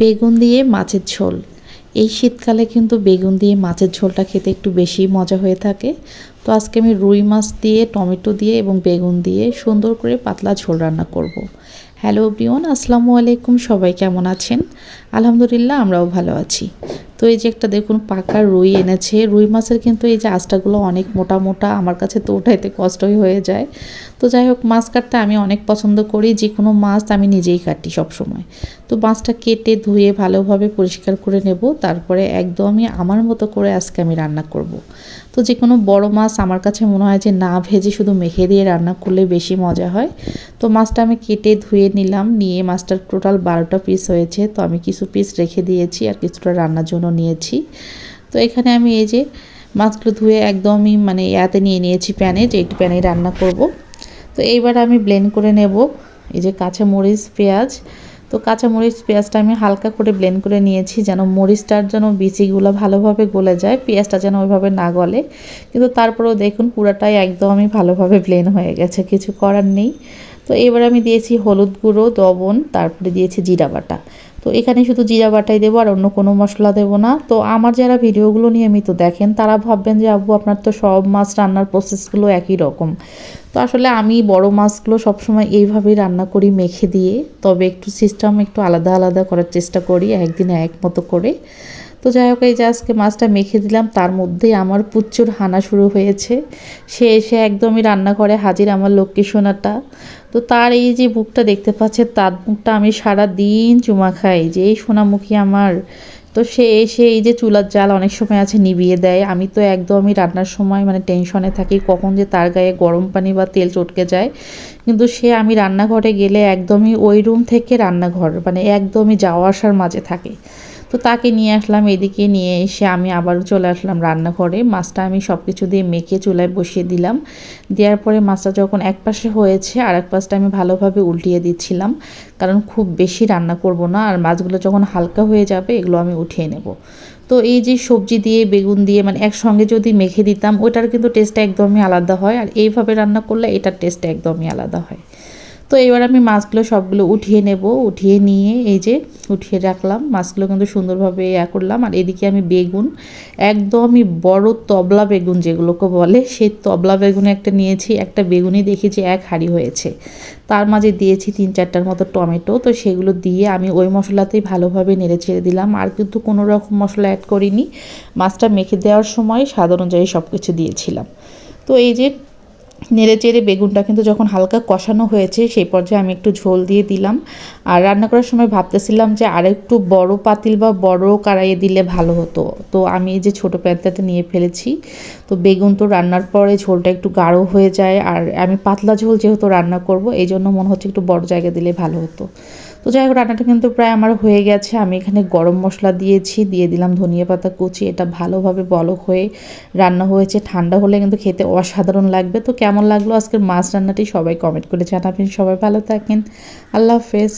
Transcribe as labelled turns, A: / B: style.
A: বেগুন দিয়ে মাছের ঝোল। এই শীতকালে কিন্তু বেগুন দিয়ে মাছের ঝোলটা খেতে একটু বেশি মজা হয়ে থাকে। তো আজকে আমি রুই মাছ দিয়ে, টমেটো দিয়ে এবং বেগুন দিয়ে সুন্দর করে পাতলা ঝোল রান্না করব। হ্যালো বিয়ন আসসালামু আলাইকুম। সবাই কেমন আছেন? আলহামদুলিল্লাহ, আমরাও ভালো আছি। তো এই যে একটা দেখুন পাকা রুই এনেছে, রুই মাছের কিন্তু এই যে আঁচটাগুলো অনেক মোটা মোটা, আমার কাছে তো ওঠাইতে কষ্টই হয়ে যায়। তো যাই হোক, মাছ কাটতে আমি অনেক পছন্দ করি যে কোনো মাছ আমি নিজেই কাটি সব সময় তো মাছটা কেটে ধুয়ে ভালোভাবে পরিষ্কার করে নেব, তারপরে একদমই আমার মতো করে আজকে আমি রান্না করব। তো যে কোনো বড় মাছ আমার কাছে মনে হয় যে না ভেজে শুধু মেখে দিয়ে রান্না করলে বেশি মজা হয়। তো মাছটা আমি কেটে ধুয়ে নিলাম, নিয়ে মাছটার টোটাল বারোটা পিস হয়েছে, তো আমি কিছু পিস রেখে দিয়েছি আর কিছুটা রান্নার জন্য নিয়েছি। তো এখানে আমি এই যে মাছগুলো ধুয়ে একদমই মানে ইয়াতে নিয়ে নিয়েছি প্যানে, যে একটু প্যানে রান্না করব। তো এইবার আমি ব্লেন্ড করে নেব এই যে কাঁচা মরিচ, পেঁয়াজ। তো কাঁচা মরিচ, পেঁয়াজটা আমি হালকা করে ব্লেন্ড করে নিয়েছি যেন মরিচটার যেন বিচিগুলো ভালোভাবে গলে যায়, পেঁয়াজটা যেন ওইভাবে না গলে। কিন্তু তারপরেও দেখুন পুরাটাই একদমই ভালোভাবে ব্লেন্ড হয়ে গেছে, কিছু করার নেই। তো এবার আমি দিয়েছি হলুদ গুঁড়ো দবন তারপরে দিয়েছি জিরা বাটা। তো এখানে শুধু জিরা বাটাই দেবো আর অন্য কোনো মশলা দেবো না। তো আমার যারা ভিডিওগুলো নিয়মিত দেখেন, তারা ভাববেন যে, আব্বু, আপনার তো সব মাছ রান্নার প্রসেসগুলো একই রকম। তো আসলে আমি বড় মাছগুলো সবসময় এইভাবেই রান্না করি মেখে দিয়ে। তবে একটু সিস্টেম একটু আলাদা আলাদা করার চেষ্টা করি, একদিন এক মতো করে। তো যাই হোক, এই যে আজকে মাছটা মেখে দিলাম, তার মধ্যেই আমার পুচ্চুর হানা শুরু হয়েছে। সে এসে একদমই রান্না করে, হাজির আমার লক্ষ্মী সোনাটা। তো তার এই যে বুকটা দেখতে পাচ্ছে, তার বুকটা আমি সারা দিন চুমা খাই, যে এই সোনামুখী আমার। তো সে এসে এই যে চুলার জাল অনেক সময় আছে নিভিয়ে দেয়। আমি তো একদমই রান্নার সময় মানে টেনশনে থাকি, কখন যে তার গায়ে গরম পানি বা তেল চটকে যায়। কিন্তু সে আমি রান্নাঘরে গেলে একদমই ওই রুম থেকে রান্নাঘর মানে একদমই যাওয়া আসার মাঝে থাকে। তো তাকে নিয়ে আসলাম, এদিকে নিয়ে এসে আমি আবার চলে আসলাম রান্নাঘরে। মাছটা আমি সব কিছু দিয়ে মেখে চুলায় বসিয়ে দিলাম। দেওয়ার পরে মাছটা যখন এক পাশে হয়েছে আর এক পাশটা আমি ভালোভাবে উল্টিয়ে দিচ্ছিলাম। কারণ খুব বেশি রান্না করব না, আর মাছগুলো যখন হালকা হয়ে যাবে, এগুলো আমি উঠিয়ে নেব। তো এই যে সবজি দিয়ে, বেগুন দিয়ে মানে একসঙ্গে যদি মেখে দিতাম, ওটার কিন্তু টেস্টটা একদমই আলাদা হয়। আর এইভাবে রান্না করলে এটার টেস্টটা একদমই আলাদা হয়। তো এবার আমি মাছগুলো সবগুলো উঠিয়ে নেব, উঠিয়ে নিয়ে এই যে উঠিয়ে রাখলাম। মাছগুলো কিন্তু সুন্দরভাবে ইয়া করলাম। আর এদিকে আমি বেগুন, একদমই বড় তবলা বেগুন যেগুলোকে বলে, সেই তবলা বেগুন একটা নিয়েছি, একটা বেগুনই দেখেছি এক হাড়ি হয়েছে। তার মাঝে দিয়েছি তিন চারটার মতো টমেটো, তো সেগুলো দিয়ে আমি ওই মশলাতেই ভালোভাবে নেড়ে ছেড়ে দিলাম। আর কিন্তু কোনো রকম মশলা অ্যাড করিনি। মাছটা মেখে দেওয়ার সময় স্বাদ অনুযায়ী সব কিছু দিয়েছিলাম। তো এই যে নেড়ে চেড়ে বেগুনটা কিন্তু যখন হালকা কষানো হয়েছে, সেই পর্যায়ে আমি একটু ঝোল দিয়ে দিলাম। আর রান্না করার সময় ভাবতেছিলাম যে আরেকটু বড় পাতিল বা বড় কারাইয়ে দিলে ভালো হতো। তো আমি এই যে ছোটো প্যান্তাটা নিয়ে ফেলেছি। তো বেগুন তো রান্নার পরে ঝোলটা একটু গাঢ় হয়ে যায় আর আমি পাতলা ঝোল যেহেতু রান্না করব, এই জন্য মনে হচ্ছে একটু বড় জায়গা দিলে ভালো হতো। তো যাই হোক, রান্নাটা কিন্তু প্রায় আমার হয়ে গেছে। আমি এখানে গরম মশলা দিয়েছি, দিয়ে দিলাম ধনিয়া পাতা কুচি। এটা ভালোভাবে বলক হয়ে রান্না হয়েছে। ঠান্ডা হলে কিন্তু খেতে অসাধারণ লাগবে। তো কেমন লাগল আজকের মাছ রান্নাটি সবাই কমেন্ট করে জানাবেন। সবাই ভালো থাকেন। আল্লাহ হাফেজ।